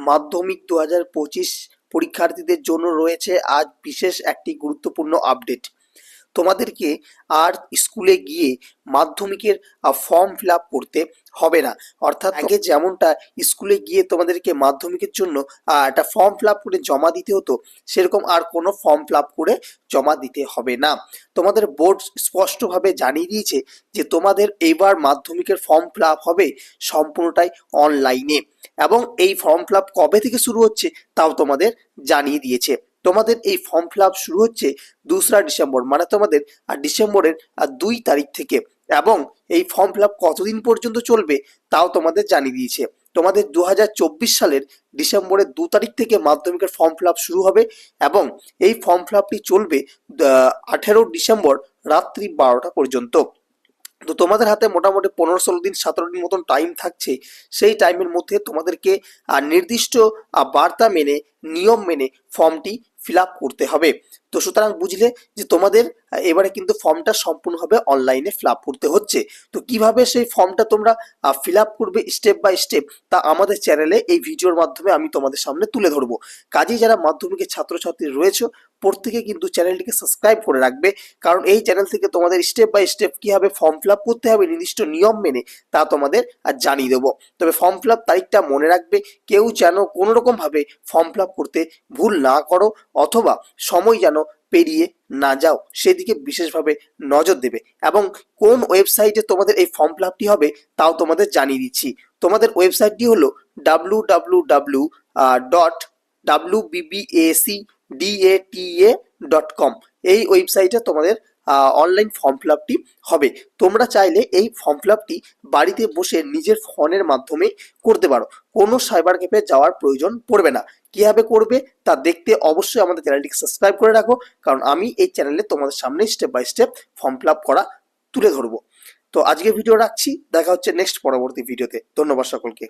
মাধ্যমিক দু হাজার পঁচিশ পরীক্ষার্থীদের জন্য রয়েছে আজ বিশেষ একটি গুরুত্বপূর্ণ আপডেট তোমাদেরকে আর স্কুলে গিয়ে মাধ্যমিকের ফর্ম ফিল আপ করতে হবে না। অর্থাৎ আগে যেমনটা স্কুলে গিয়ে তোমাদেরকে মাধ্যমিকের জন্য একটা ফর্ম ফিল আপ করে জমা দিতে হতো সেরকম আর কোনো ফর্ম ফিল আপ করে জমা দিতে হবে না। তোমাদের বোর্ড স্পষ্টভাবে জানিয়ে দিয়েছে যে তোমাদের এইবার মাধ্যমিকের ফর্ম ফিল আপ হবে সম্পূর্ণটাই অনলাইনে এবং এই ফর্ম ফিল আপ কবে থেকে শুরু হচ্ছে তাও তোমাদের জানিয়ে দিয়েছে। তোমাদের এই ফর্ম ফিল আপ শুরু হচ্ছে দোসরা ডিসেম্বর মানে তোমাদের আর ডিসেম্বরের আর দুই তারিখ থেকে। এবং এই ফর্ম ফিল আপ কতদিন পর্যন্ত চলবে তাও তোমাদের জানিয়ে দিয়েছে। তোমাদের দু হাজার চব্বিশ সালের ডিসেম্বরের দু তারিখ থেকে মাধ্যমিকের ফর্ম ফিল আপ শুরু হবে এবং এই ফর্ম ফিল আপটি চলবে আঠেরো ডিসেম্বর রাত্রি বারোটা পর্যন্ত। তো তোমাদের হাতে মোটামুটি পনেরো ষোলো দিন, সতেরো দিন মতন টাইম থাকছে। সেই টাইমের মধ্যে তোমাদেরকে নির্দিষ্ট বার্তা মেনে, নিয়ম মেনে ফর্মটি ফিল করতে হবে। তো সুতরাং বুঝলে যে তোমাদের এবারে কিন্তু ফর্মটা সম্পূর্ণভাবে অনলাইনে ফিল করতে হচ্ছে। তো কীভাবে সেই ফর্মটা তোমরা ফিল করবে স্টেপ বাই স্টেপ তা আমাদের চ্যানেলে এই ভিডিওর মাধ্যমে আমি তোমাদের সামনে তুলে ধরবো। কাজেই যারা মাধ্যমিকের ছাত্রছাত্রী রয়েছে, প্রত্যেকে কিন্তু চ্যানেলটিকে সাবস্ক্রাইব করে রাখবে। কারণ এই চ্যানেল থেকে তোমাদের স্টেপ বাই স্টেপ কীভাবে ফর্ম ফিল আপ করতে হবে, নির্দিষ্ট নিয়ম মেনে তা তোমাদের আর জানিয়ে দেবো। তবে ফর্ম ফিল আপ তারিখটা মনে রাখবে। কেউ যেন কোনোরকমভাবে ফর্ম ফিল আপ করতে ভুল না করো। অথবা সময় যেন পেরিয়ে না যাও, সেদিকে বিশেষভাবে নজর দেবে। এবং কোন ওয়েবসাইটে তোমাদের এই ফর্ম ফিল আপটি হবে, তাও তোমাদের জানিয়ে দিচ্ছি। তোমাদের ওয়েবসাইটটি হলো W W W dot W BBAC DATA dot com এই ওয়েবসাইটে তোমাদের অনলাইন ফর্ম ফিল আপটি হবে। তোমরা চাইলে এই ফর্ম ফিল আপটি বাড়িতে বসে নিজের ফোনের মাধ্যমে করতে পারো। কোনো সাইবার ক্যাফে যাওয়ার প্রয়োজন পড়বে না। কীভাবে করবে তা দেখতে অবশ্যই আমাদের চ্যানেলটিকে সাবস্ক্রাইব করে রাখো, কারণ আমি এই চ্যানেলে তোমাদের সামনে step by step form fill করা তুলে ধরবো। তো আজকে ভিডিও রাখছি, দেখা হচ্ছে নেক্সট পরবর্তী ভিডিওতে ধন্যবাদ সকলকে।